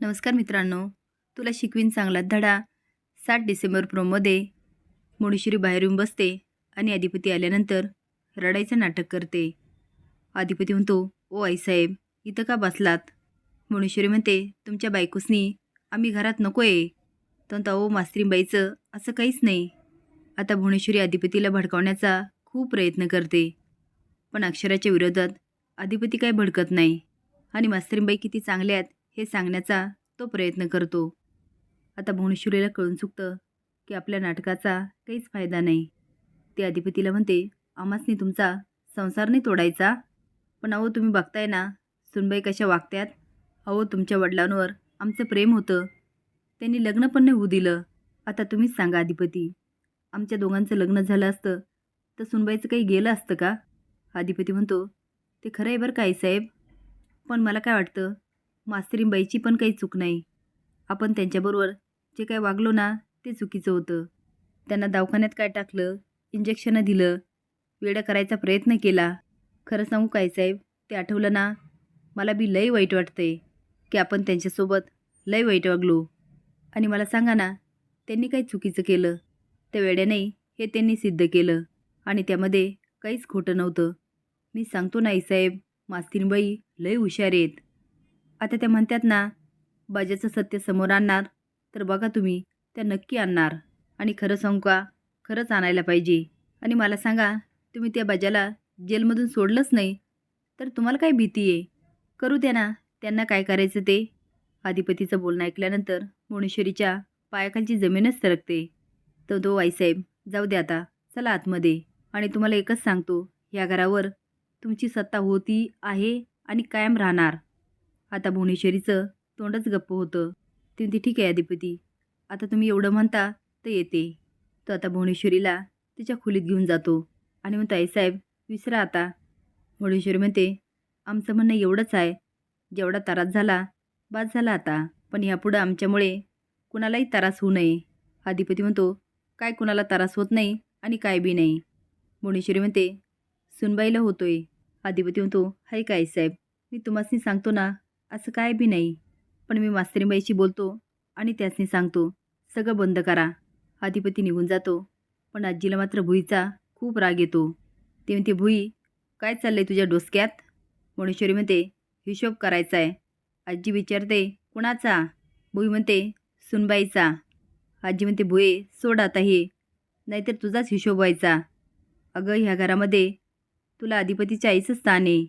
नमस्कार मित्रांनो. तुला शिकवीन चांगला धडा. सात डिसेंबर प्रोमध्ये मुणीश्वरी बाहेर येऊन बसते आणि अधिपती आल्यानंतर रडायचं नाटक करते. अधिपती म्हणतो ओ आईसाहेब इथं का बसलात? मुणेश्वरी म्हणते तुमच्या बायकोसनी आम्ही घरात नको आहे तर म्हणता ओ मास्त्रीबाईचं असं काहीच नाही. आता भुवनेश्वरी अधिपतीला भडकावण्याचा खूप प्रयत्न करते. पण अक्षराच्या विरोधात अधिपती काही भडकत नाही. आणि मास्तरीबाई किती चांगल्या आहेत हे सांगण्याचा तो प्रयत्न करतो. आता भुवनेश्वरीला कळून चुकतं की आपल्या नाटकाचा काहीच फायदा नाही. ते अधिपतीला म्हणते आम्हासनी तुमचा संसार नाही तोडायचा. पण अहो तुम्ही बघताय ना सुनबाई कशा वागत्यात. अहो तुमच्या वडिलांवर आमचं प्रेम होतं. त्यांनी लग्न पण नाही होऊ दिलं. आता तुम्हीच सांगा अधिपती. आमच्या दोघांचं लग्न झालं असतं तर सुनबाईचं काही गेलं असतं का? अधिपती म्हणतो ते खरं आहे बरं काय साहेब. पण मला काय वाटतं मास्तरींबाईची पण काही चूक नाही. आपण त्यांच्याबरोबर जे काय वागलो ना ते चुकीचं होतं. त्यांना दवाखान्यात काय टाकलं इंजेक्शनं दिलं वेडं करायचा प्रयत्न केला. खरं सांगू काय साहेब ते आठवलं ना मला बी लई वाईट वाटतंय की आपण त्यांच्यासोबत लई वाईट वागलो. आणि मला सांगा ना त्यांनी काही चुकीचं केलं. त्या वेड्याने हे त्यांनी सिद्ध केलं. आणि त्यामध्ये काहीच खोटं नव्हतं. मी सांगतो ना साहेब मास्तीनबाई लय हुशार आहेत. आता त्या म्हणतात ना बाजाचं सत्य समोर आणणार तर बघा तुम्ही त्या नक्की आणणार. आणि खरं सांगू का खरंच आणायला पाहिजे. आणि मला सांगा तुम्ही त्या बाजाला जेलमधून सोडलंच नाही तर तुम्हाला काय भीती आहे? करू द्या ना त्यांना काय करायचं ते? आधिपतीचं बोलणं ऐकल्यानंतर मुणेश्वरीच्या पायाखालची जमीनच सरकते. तर तो वाईसाहेब जाऊ द्या आता चला आतमध्ये. आणि तुम्हाला एकच सांगतो या घरावर तुमची सत्ता होती आहे आणि कायम राहणार. आता भुवनेश्वरीचं तोंडच गप्प होतं. ती म्हणते ठीक आहे अधिपती. आता तुम्ही एवढं म्हणता तर येते. तो आता भुवनेश्वरीला तिच्या खोलीत घेऊन जातो आणि म्हणतो आईसाहेब विसरा आता. भुवनेश्वरी म्हणते आमचं म्हणणं एवढंच आहे. जेवढा त्रास झाला बाद झाला आता. पण यापुढं आमच्यामुळे कुणालाही त्रास होऊ नये. अधिपती म्हणतो काय कुणाला त्रास होत नाही आणि काय बी नाही. भुवनेश्वरी म्हणते सुनबाईला होतोय. अधिपती म्हणतो हाय काय साहेब मी तुम्हासनी सांगतो ना असं काय बी नाही. पण मी मास्तरीबाईशी बोलतो आणि त्यासनी सांगतो सगळं बंद करा. अधिपती निघून जातो. पण आजीला मात्र भुईचा खूप राग येतो. ते म्हणते भुई काय चाललंय तुझ्या डोसक्यात? भुवनेश्वरी म्हणते हिशोब करायचा आहे आजी विचारते कुणाचा? भुई म्हणते सुनबाईचा. आजी म्हणते भुये सोड आता हे. नाहीतर तुझाच हिशोब व्हायचा. अगं ह्या घरामध्ये तुला अधिपतीच्या आईचं स्थान आहे.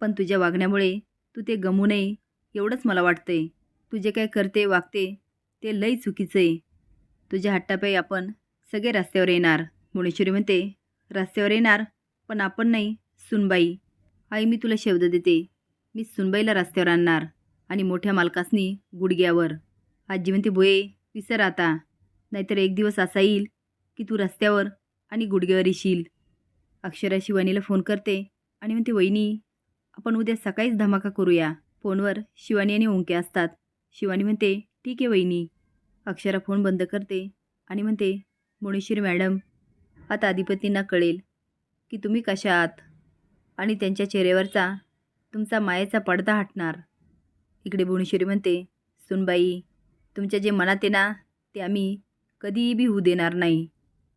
पण तुझ्या वागण्यामुळे तू ते गमू नये एवढंच मला वाटतंय. जे काय करते वागते ते लई चुकीचं आहे. तुझ्या हट्टापायी आपण सगळे रस्त्यावर येणार. मुणेश्वरी म्हणते रस्त्यावर येणार पण आपण नाही सुनबाई. आई मी तुला शब्द देते. मी सुनबाईला रस्त्यावर आणणार आणि मोठ्या मालकासनी गुडघ्यावर. आजी म्हणते बुये विसर आता. नाहीतर एक दिवस असा येईल की तू रस्त्यावर आणि गुडघ्यावर येशील. अक्षरा शिवानीला फोन करते आणि म्हणते वहिनी आपण उद्या सकाळीच धमाका करूया. फोनवर शिवानी आणि ओंके असतात. शिवानी म्हणते ठीक आहे वहिनी. अक्षरा फोन बंद करते आणि म्हणते मुणेश्वरी मॅडम आता अधिपतींना कळेल की तुम्ही कशा आहात आणि त्यांच्या चेहऱ्यावरचा तुमचा मायेचा पडदा हटणार. इकडे भुवनेश्वरी म्हणते सुनबाई तुमच्या जे मनात आहे ना ते आम्ही कधीही बी होऊ देणार नाही.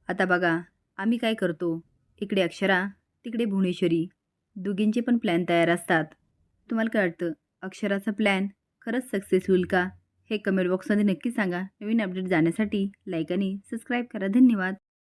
आता बघा आम्ही काय करतो? इकडे अक्षरा तिकडे भुवनेश्वरी दोघींचे पण प्लॅन तयार असतात. तुम्हाला काय वाटतं? अक्षराचा प्लॅन खरंच सक्सेस होईल का? हे कमेंट बॉक्समध्ये नक्की सांगा. नवीन अपडेट जाण्यासाठी लाईक आणि सबस्क्राईब करा. धन्यवाद.